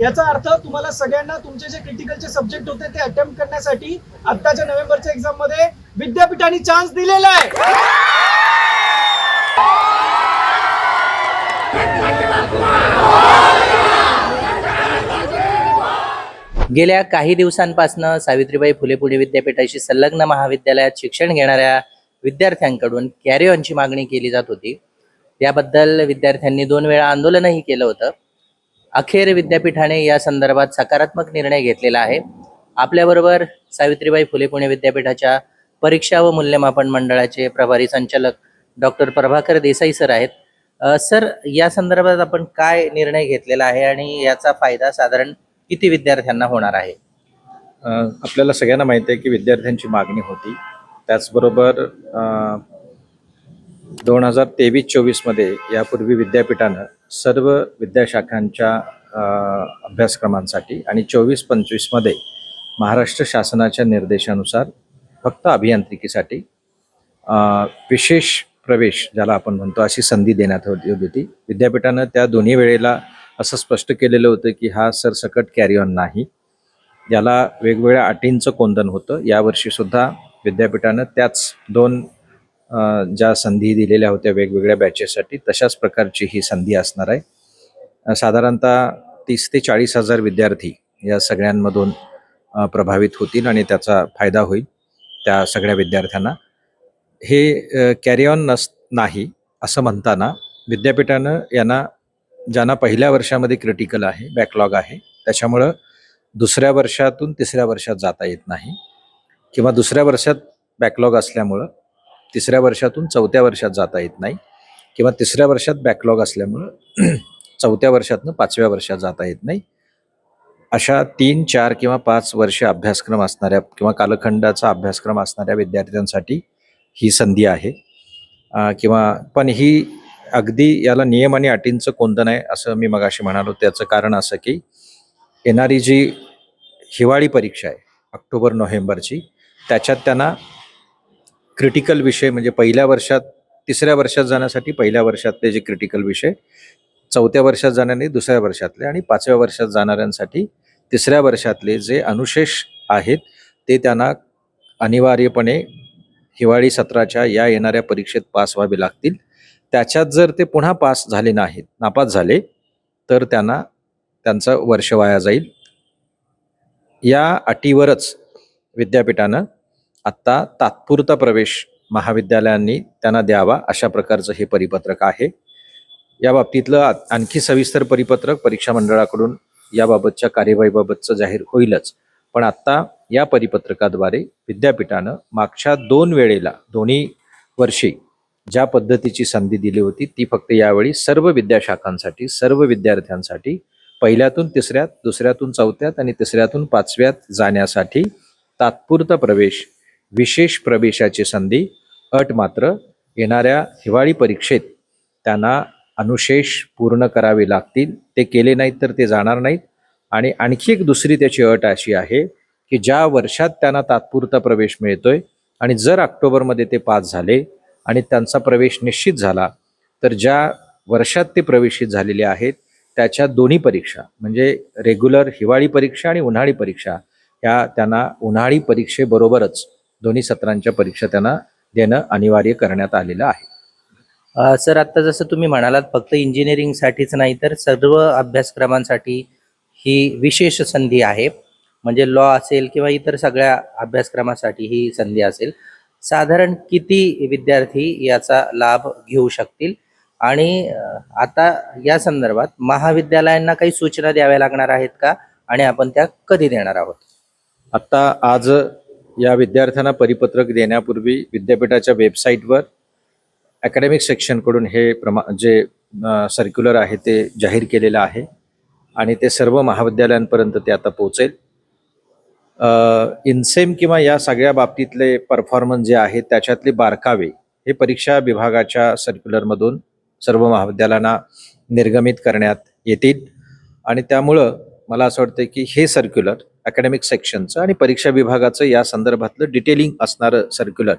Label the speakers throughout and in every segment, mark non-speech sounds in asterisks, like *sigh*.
Speaker 1: याचा अर्थ तुम्हाला सगळ्यांना तुमचे जे क्रिटिकलचे सब्जेक्ट होते ते अटेम्प्ट करण्यासाठी आत्ताच्या नोव्हेंबरच्या एक्झाममध्ये विद्यापीठाने चान्स दिलेला आहे.
Speaker 2: गेल्या काही दिवसांपासून सावित्रीबाई फुले पुणे विद्यापीठाशी संलग्न महाविद्यालयात शिक्षण घेणाऱ्या विद्यार्थ्यांकडून कॅरी मागणी केली जात होती. त्याबद्दल विद्यार्थ्यांनी दोन वेळा आंदोलनही केलं होतं. अखेर विद्यापीठाने या संदर्भात सकारात्मक निर्णय घेतलेला आहे. आपल्याबरोबर सावित्रीबाई फुले पुणे विद्यापीठाच्या परीक्षा व मूल्यमापन मंडळाचे प्रभारी संचालक डॉक्टर प्रभाकर देसाई सर आहेत. सर या संदर्भात आपण काय निर्णय घेतलेला आहे आणि याचा फायदा साधारण किती विद्यार्थ्यांना होणार आहे?
Speaker 3: आपल्याला सगळ्यांना माहिती आहे की विद्यार्थ्यांची मागणी होती. त्याचबरोबर दोन हजार तेवीस चोवीसमध्ये यापूर्वी विद्यापीठानं सर्व विद्याशाखांच्या अभ्यासक्रमांसाठी आणि चोवीस पंचवीसमध्ये महाराष्ट्र शासनाच्या निर्देशानुसार फक्त अभियांत्रिकीसाठी विशेष प्रवेश ज्याला आपण म्हणतो अशी संधी देण्यात होती होती विद्यापीठानं त्या दोन्ही वेळेला असं स्पष्ट केलेलं होतं की हा सरसकट कॅरी ऑन नाही. याला वेगवेगळ्या अटींचं कोंदन होतं. यावर्षीसुद्धा विद्यापीठानं त्याच दोन ज्या संधी दिलेल्या होत्या वेगवेगळ्या बॅचेससाठी तशाच प्रकारची ही संधी असणार आहे. साधारणतः तीस ते चाळीस हजार विद्यार्थी या सगळ्यांमधून प्रभावित होतील आणि त्याचा फायदा होईल त्या सगळ्या विद्यार्थ्यांना. हे कॅरी ऑन नस नाही असं म्हणताना विद्यापीठानं यांना ज्यांना पहिल्या वर्षामध्ये क्रिटिकल आहे बॅकलॉग आहे त्याच्यामुळं दुसऱ्या वर्षातून तिसऱ्या वर्षात जाता येत नाही. किंवा दुसऱ्या वर्षात बॅकलॉग असल्यामुळं तिसऱ्या वर्षातून चौथ्या वर्षात जाता येत नाही किंवा तिसऱ्या वर्षात बॅकलॉग असल्यामुळं *clears throat* चौथ्या वर्षातनं पाचव्या वर्षात जाता येत नाही. अशा तीन चार किंवा पाच वर्ष अभ्यासक्रम असणाऱ्या किंवा कालखंडाचा अभ्यासक्रम असणाऱ्या विद्यार्थ्यांसाठी ही संधी आहे. किंवा पण ही अगदी याला नियम आणि अटींचं कोंद नाही असं मी मगाशी म्हणालो. त्याचं कारण असं की येणारी जी हिवाळी परीक्षा आहे ऑक्टोबर नोव्हेंबरची त्याच्यात त्यांना क्रिटिकल विषय म्हणजे पहिल्या वर्षात तिसऱ्या वर्षात जाण्यासाठी पहिल्या वर्षातले जे क्रिटिकल विषय चौथ्या वर्षात जाणारे दुसऱ्या वर्षातले आणि पाचव्या वर्षात जाणाऱ्यांसाठी तिसऱ्या वर्षातले जे अनुशेष आहेत ते त्यांना अनिवार्यपणे हिवाळी सत्राच्या या येणाऱ्या परीक्षेत पास व्हावे लागतील. त्याच्यात जर ते पुन्हा पास झाले नाहीत नापास झाले तर त्यांना त्यांचं वर्ष वाया जाईल. या अटीवरच विद्यापीठानं आत्ता तात्पुरता प्रवेश महाविद्यालयांनी त्यांना द्यावा अशा प्रकारचं हे परिपत्रक आहे. या बाबतीतलं आणखी सविस्तर परिपत्रक परीक्षा मंडळाकडून याबाबतच्या कार्यवाहीबाबतचं जाहीर होईलच. पण आत्ता या परिपत्रकाद्वारे विद्यापीठानं मागच्या दोन वेळेला दोन्ही वर्षी ज्या पद्धतीची संधी दिली होती ती फक्त यावेळी सर्व विद्याशाखांसाठी सर्व विद्यार्थ्यांसाठी पहिल्यातून तिसऱ्यात दुसऱ्यातून चौथ्यात आणि तिसऱ्यातून पाचव्यात जाण्यासाठी तात्पुरता प्रवेश विशेष प्रवेशाची संधी अट मात्र येणाऱ्या हिवाळी परीक्षेत त्यांना अनुशेष पूर्ण करावे लागतील. ते केले नाहीत तर ते जाणार नाहीत. आणि आणखी एक दुसरी त्याची अट अशी आहे की ज्या वर्षात त्यांना तात्पुरता प्रवेश मिळतोय आणि जर ऑक्टोबरमध्ये ते पास झाले आणि त्यांचा प्रवेश निश्चित झाला तर ज्या वर्षात ते प्रवेशित झालेले आहेत त्याच्या दोन्ही परीक्षा म्हणजे रेग्युलर हिवाळी परीक्षा आणि उन्हाळी परीक्षा ह्या त्यांना उन्हाळी परीक्षेबरोबरच दोन्ही सत्रांच्या परीक्षा त्यांना देणं अनिवार्य करण्यात आलेलं आहे.
Speaker 2: अ, सर आता जसं तुम्ही म्हणालात फक्त इंजिनिअरिंगसाठीच नाही तर सर्व अभ्यासक्रमांसाठी ही विशेष संधी आहे. म्हणजे लॉ असेल किंवा इतर सगळ्या अभ्यासक्रमासाठी ही संधी असेल. साधारण किती विद्यार्थी याचा लाभ घेऊ शकतील? आणि आता या संदर्भात महाविद्यालयांना काही सूचना द्याव्या लागणार आहेत का? आणि आपण त्या कधी देणार आहोत?
Speaker 3: आत्ता आज या विद्यार्थ्यांना परिपत्रक देण्यापूर्वी विद्यापीठाच्या वेबसाईटवर अकॅडमिक सेक्शनकडून हे प्रमा जे सर्क्युलर आहे ते जाहीर केलेलं आहे आणि ते सर्व महाविद्यालयांपर्यंत ते आता पोहोचेल. इन्सेम किंवा या सगळ्या बाबतीतले परफॉर्मन्स जे आहेत त्याच्यातले बारकावे हे परीक्षा विभागाच्या सर्क्युलरमधून सर्व महाविद्यालयांना निर्गमित करण्यात येतील. आणि त्यामुळं मला असं वाटतं की हे सर्क्युलर अकॅडमिक सेक्शनचं आणि परीक्षा विभागाचं या संदर्भातलं डिटेलिंग असणारं सर्क्युलर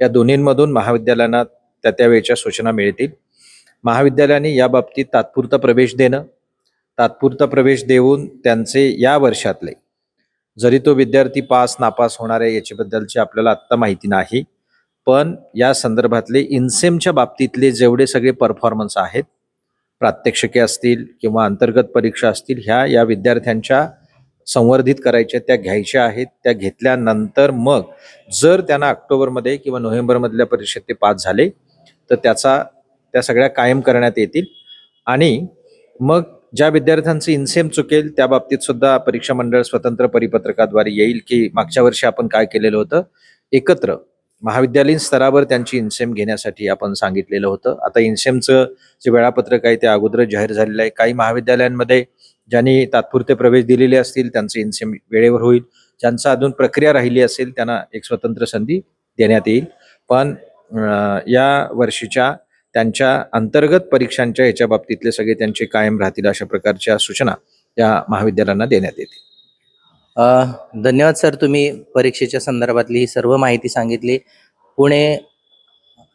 Speaker 3: या दोन्हींमधून महाविद्यालयांना त्या त्यावेळच्या सूचना मिळतील. महाविद्यालयाने या बाबतीत तात्पुरता प्रवेश देणं तात्पुरता प्रवेश देऊन त्यांचे या वर्षातले जरी तो विद्यार्थी पास नापास होणार आहे याच्याबद्दलची आपल्याला आत्ता माहिती नाही पण या संदर्भातले इन्सेमच्या बाबतीतले जेवढे सगळे परफॉर्मन्स आहेत प्रात्यक्षिके असतील किंवा अंतर्गत परीक्षा असतील ह्या या विद्यार्थ्यांच्या संवर्धित करायच्या त्या घ्यायच्या आहेत त्या घेतल्यानंतर मग जर त्यांना ऑक्टोबरमध्ये किंवा नोव्हेंबरमधल्या परीक्षेत ते पास झाले तर त्याचा त्या सगळ्या कायम करण्यात येतील. आणि मग ज्या विद्यार्थ्यांचं इन्सेम चुकेल त्या बाबतीत सुद्धा परीक्षा मंडळ स्वतंत्र परिपत्रकाद्वारे येईल की मागच्या वर्षी आपण काय केलेलं होतं? एकत्र. महाविद्यालयीन स्तरावर त्यांची इन्सेम घेण्यासाठी आपण सांगितलेलं होतं. आता इन्सेमचं जे वेळापत्रक आहे ते अगोदरच जाहीर झालेलं आहे. काही महाविद्यालयांमध्ये ज्यांनी तात्पुरते प्रवेश दिलेले असतील त्यांचं इन्सेम वेळेवर होईल. ज्यांचा अजून प्रक्रिया राहिली असेल त्यांना एक स्वतंत्र संधी देण्यात येईल. पण या वर्षीच्या त्यांच्या अंतर्गत परीक्षांच्या ह्याच्या बाबतीतले सगळे त्यांचे कायम राहतील अशा प्रकारच्या सूचना या महाविद्यालयांना देण्यात येतील.
Speaker 2: धन्यवाद सर तुम्ही परीक्षेच्या संदर्भातली ही सर्व माहिती सांगितली. पुणे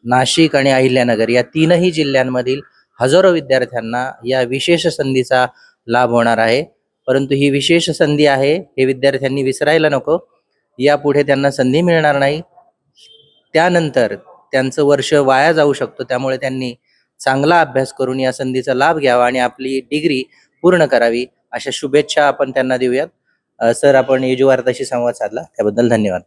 Speaker 2: नाशिक आणि अहिल्यानगर या तीनही जिल्ह्यांमधील हजारो विद्यार्थ्यांना या विशेष संधीचा लाभ होणार आहे. परंतु ही विशेष संधी आहे हे विद्यार्थ्यांनी विसरायला नको. यापुढे त्यांना संधी मिळणार नाही. त्यानंतर त्यांचं वर्ष वाया जाऊ शकतो त्यामुळे त्यांनी चांगला अभ्यास करून या संधीचा लाभ घ्यावा आणि आपली डिग्री पूर्ण करावी. अशा शुभेच्छा आपण त्यांना देऊयात. सर आपण युजू वार्ताशी संवाद साधला. त्याबद्दल धन्यवाद.